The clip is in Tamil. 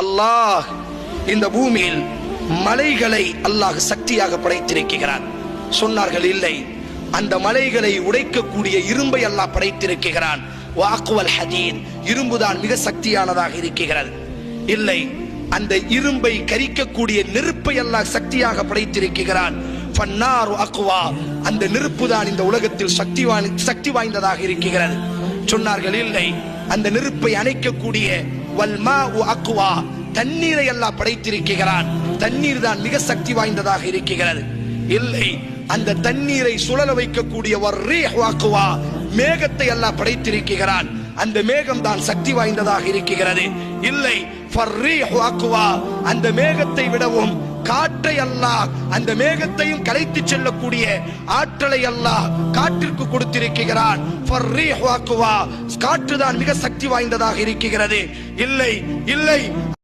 அல்லாஹ் இந்த பூமியில் மலைகளை அல்லாஹ் சக்தியாக படைத்திருக்கிறான். சொன்னார்கள் இல்லை. அந்த மலைகளை உடைக்கக்கூடிய இரும்பை அல்லாஹ் படைத்திருக்கிறான். வாக்குவல் ஹதீன் இரும்புதான் மிக சக்தியானதாக இருக்கிறது. இல்லை அந்த இரும்பை கரிக்கக்கூடிய நெருப்பை அல்லாஹ் சக்தியாக படைத்திருக்கிறான். ஃபன்னாரு அக்வா அந்த நெருப்பு தான் இந்த உலகத்தில் சக்தி சக்தி வாய்ந்ததாக இருக்கிறது. சொன்னார்கள் இல்லை. அந்த நெருப்பை அணைக்கக்கூடிய வல்மா அக்வா. தண்ணீரை எல்லாம் படைத்திருக்கிறான். தண்ணீர் தான் மிக சக்தி வாய்ந்ததாக இருக்கிறது. இல்லை அந்த தண்ணீரை சுழல வைக்கக்கூடிய வாக்குவா மேகத்தை எல்லாம் படைத்திருக்கிறான். அந்த மேகம் தான் சக்தி வாய்ந்ததாக இருக்கிறது. இல்லை அந்த மேகத்தை விடவும் காற்றை அல்லாஹ் அந்த மேகத்தையும் கலைத்து செல்லக்கூடிய ஆற்றலை அல்லாஹ் காற்றிற்கு கொடுத்திருக்கிறான். காற்றுதான் காற்று தான் மிக சக்தி வாய்ந்ததாக இருக்கிறது. இல்லை இல்லை.